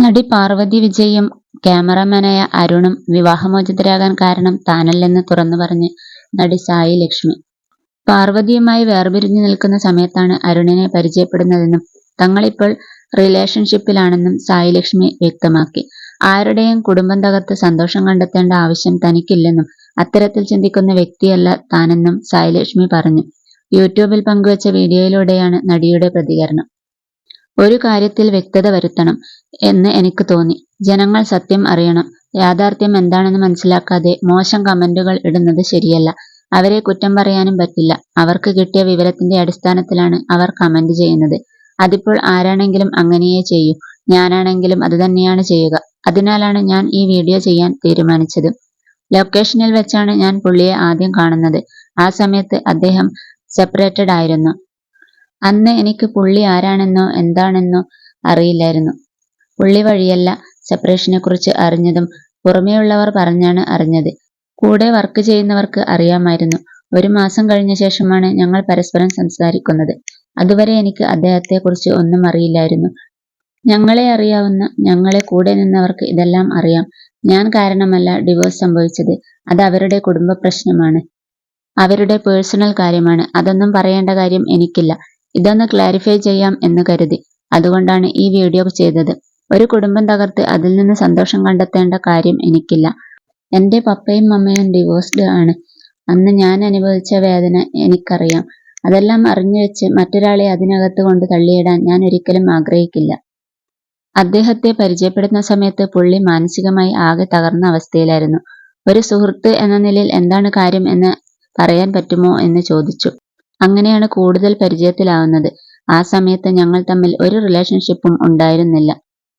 നടി പാർവതി വിജയും ക്യാമറാമാനായ അരുണും വിവാഹമോചിതരാകാൻ കാരണം താനല്ലെന്ന് തുറന്നു പറഞ്ഞ് നടി സായി ലക്ഷ്മി. പാർവതിയുമായി വേർപിരിഞ്ഞു നിൽക്കുന്ന സമയത്താണ് അരുണിനെ പരിചയപ്പെടുന്നതെന്നും തങ്ങളിപ്പോൾ റിലേഷൻഷിപ്പിലാണെന്നും സായി ലക്ഷ്മി വ്യക്തമാക്കി. ആരുടെയും കുടുംബം തകർത്ത് സന്തോഷം കണ്ടെത്തേണ്ട ആവശ്യം തനിക്കില്ലെന്നും അത്തരത്തിൽ ചിന്തിക്കുന്ന വ്യക്തിയല്ല താനെന്നും സായി ലക്ഷ്മി പറഞ്ഞു. യൂട്യൂബിൽ പങ്കുവച്ച വീഡിയോയിലൂടെയാണ് നടിയുടെ പ്രതികരണം. ഒരു കാര്യത്തിൽ വ്യക്തത വരുത്തണം എന്ന് എനിക്ക് തോന്നി. ജനങ്ങൾ സത്യം അറിയണം. യാഥാർത്ഥ്യം എന്താണെന്ന് മനസ്സിലാക്കാതെ മോശം കമന്റുകൾ ഇടുന്നത് ശരിയല്ല. അവരെ കുറ്റം പറയാനും പറ്റില്ല. അവർക്ക് കിട്ടിയ വിവരത്തിന്റെ അടിസ്ഥാനത്തിലാണ് അവർ കമന്റ് ചെയ്യുന്നത്. അതിപ്പോൾ ആരാണെങ്കിലും അങ്ങനെയേ ചെയ്യൂ. ഞാനാണെങ്കിലും അത് തന്നെയാണ് ചെയ്യുക. അതിനാലാണ് ഞാൻ ഈ വീഡിയോ ചെയ്യാൻ തീരുമാനിച്ചത്. ലൊക്കേഷനിൽ വെച്ചാണ് ഞാൻ പുള്ളിയെ ആദ്യം കാണുന്നത്. ആ സമയത്ത് അദ്ദേഹം സെപ്പറേറ്റഡ് ആയിരുന്നു. അന്ന് എനിക്ക് പുള്ളി ആരാണെന്നോ എന്താണെന്നോ അറിയില്ലായിരുന്നു. പുള്ളി വഴിയല്ല സെപ്പറേഷനെ കുറിച്ച് അറിഞ്ഞതും പുറമേയുള്ളവർ പറഞ്ഞാണ് അറിഞ്ഞത്. കൂടെ വർക്ക് ചെയ്യുന്നവർക്ക് അറിയാമായിരുന്നു. ഒരു മാസം കഴിഞ്ഞ ശേഷമാണ് ഞങ്ങൾ പരസ്പരം സംസാരിക്കുന്നത്. അതുവരെ എനിക്ക് അദ്ദേഹത്തെക്കുറിച്ച് ഒന്നും അറിയില്ലായിരുന്നു. ഞങ്ങളെ അറിയാവുന്ന, ഞങ്ങളെ കൂടെ നിന്നവർക്ക് ഇതെല്ലാം അറിയാം. ഞാൻ കാരണമല്ല ഡിവോഴ്സ് സംഭവിച്ചത്. അത് അവരുടെ കുടുംബ പ്രശ്നമാണ് അവരുടെ പേഴ്സണൽ കാര്യമാണ്. അതൊന്നും പറയേണ്ട കാര്യം എനിക്കില്ല. ഇതൊന്ന് ക്ലാരിഫൈ ചെയ്യാം എന്ന് കരുതി. അതുകൊണ്ടാണ് ഈ വീഡിയോ ചെയ്തത്. ഒരു കുടുംബം തകർത്ത് അതിൽ നിന്ന് സന്തോഷം കണ്ടെത്തേണ്ട കാര്യം എനിക്കില്ല. എന്റെ പപ്പയും മമ്മയും ഡിവോഴ്സ്ഡ് ആണ്. അന്ന് ഞാൻ അനുഭവിച്ച വേദന എനിക്കറിയാം. അതെല്ലാം അറിഞ്ഞു വെച്ച് മറ്റൊരാളെ അതിനകത്ത് കൊണ്ട് തള്ളിയിടാൻ ഞാൻ ഒരിക്കലും ആഗ്രഹിക്കില്ല. അദ്ദേഹത്തെ പരിചയപ്പെടുന്ന സമയത്ത് പുള്ളി മാനസികമായി ആകെ തകർന്ന അവസ്ഥയിലായിരുന്നു. ഒരു സുഹൃത്ത് എന്ന നിലയിൽ എന്താണ് കാര്യം എന്ന് പറയാൻ പറ്റുമോ എന്ന് ചോദിച്ചു. അങ്ങനെയാണ് കൂടുതൽ പരിചയത്തിലാവുന്നത്. ആ സമയത്ത് ഞങ്ങൾ തമ്മിൽ ഒരു റിലേഷൻഷിപ്പും ഉണ്ടായിരുന്നില്ല.